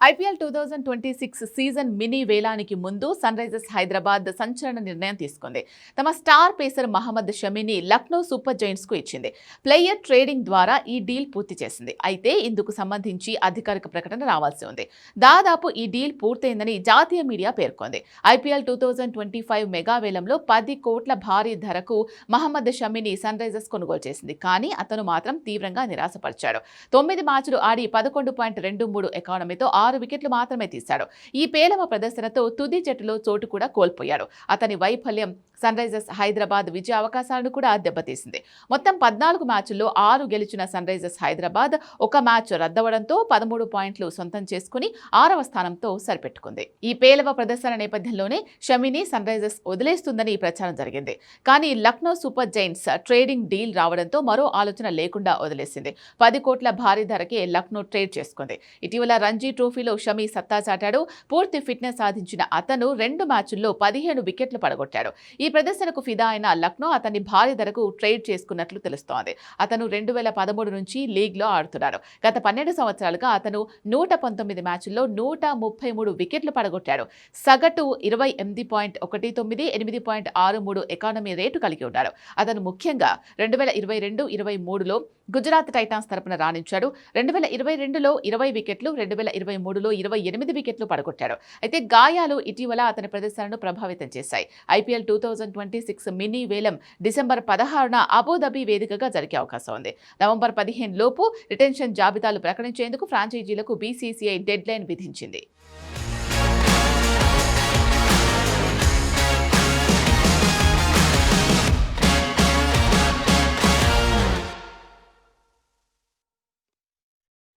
IPL two thousand twenty six season mini వేలానికి ముందు Sunrisers Hyderabad సంచలన నిర్ణయం తీసుకుంది. తమ స్టార్ పేసర్ మహమ్మద్ షమీని లక్నో సూపర్ జైంట్స్కు ఇచ్చింది. ప్లేయర్ ట్రేడింగ్ ద్వారా ఈ డీల్ పూర్తి చేసింది. అయితే ఇందుకు సంబంధించి అధికారిక ప్రకటన రావాల్సి ఉంది. దాదాపు ఈ డీల్ పూర్తయిందని జాతీయ మీడియా పేర్కొంది. IPL two thousand twenty five mega వేలంలో పది కోట్ల భారీ ధరకు మహమ్మద్ షమీని సన్ రైజర్స్ కొనుగోలు చేసింది. కానీ అతను మాత్రం తీవ్రంగా నిరాశపరిచాడు. తొమ్మిది మ్యాచ్లు ఆడి పదకొండు పాయింట్ రెండు మూడు ఎకానమీతో ఆరు వికెట్లు మాత్రమే తీశాడు. ఈ పేలవ ప్రదర్శనతో తుది జట్టులో చోటు కూడా కోల్పోయాడు అతని వైఫల్యం సన్ రైజర్స్ హైదరాబాద్ విజయ అవకాశాలను కూడా దెబ్బతీసింది. మొత్తం పద్నాలుగు మ్యాచ్ల్లో ఆరు గెలిచిన సన్ రైజర్స్ హైదరాబాద్ ఒక మ్యాచ్ రద్దవడంతో పదమూడు పాయింట్లు సొంతం చేసుకుని ఆరవ స్థానంతో సరిపెట్టుకుంది. ఈ పేలవ ప్రదర్శన నేపథ్యంలోనే షమిని సన్ రైజర్స్ వదిలేస్తుందని ప్రచారం జరిగింది. కానీ Lucknow Super Giants trading deal రావడంతో మరో ఆలోచన లేకుండా వదిలేసింది. పది కోట్ల భారీ ధరకే లక్నో ట్రేడ్ చేసుకుంది. ఇటీవల రంజీ ట్రోఫీలో షమీ సత్తా చాటాడు. పూర్తి ఫిట్నెస్ సాధించిన అతను రెండు మ్యాచుల్లో పదిహేను వికెట్లు పడగొట్టాడు. ఈ ప్రదర్శనకు ఫిదా అయిన లక్నో అతన్ని భారీ ధరకు ట్రేడ్ చేసుకున్నట్లు తెలుస్తోంది. అతను రెండు వేల పదమూడు నుంచి లీగ్లో ఆడుతున్నాడు. గత పన్నెండు సంవత్సరాలుగా అతను నూట పంతొమ్మిది మ్యాచుల్లో నూట ముప్పై మూడు వికెట్లు పడగొట్టాడు. సగటు ఇరవై ఎనిమిది పాయింట్ ఒకటి తొమ్మిది ఎనిమిది పాయింట్ ఆరు మూడు ఎకానమీ రేటు కలిగి ఉన్నాడు. అతను ముఖ్యంగా రెండు వేల ఇరవై రెండు ఇరవై మూడులో గుజరాత్ టైటాన్స్ తరపున రాణించాడు. రెండు వేల ఇరవై రెండులో ఇరవై వికెట్లు రెండు వేల ఇరవై మూడులో ఇరవై ఎనిమిది వికెట్లు పడగొట్టాడు. అయితే గాయాలు ఇటీవల అతని ప్రదర్శనను ప్రభావితం చేశాయి. IPL two thousand twenty six mini వేలం డిసెంబర్ పదహారున అబుదాబి వేదికగా జరిగే అవకాశం ఉంది. నవంబర్ పదిహేను లోపు రిటెన్షన్ జాబితాలు ప్రకటించేందుకు ఫ్రాంచైజీలకు బీసీసీఐ డెడ్ లైన్ విధించింది.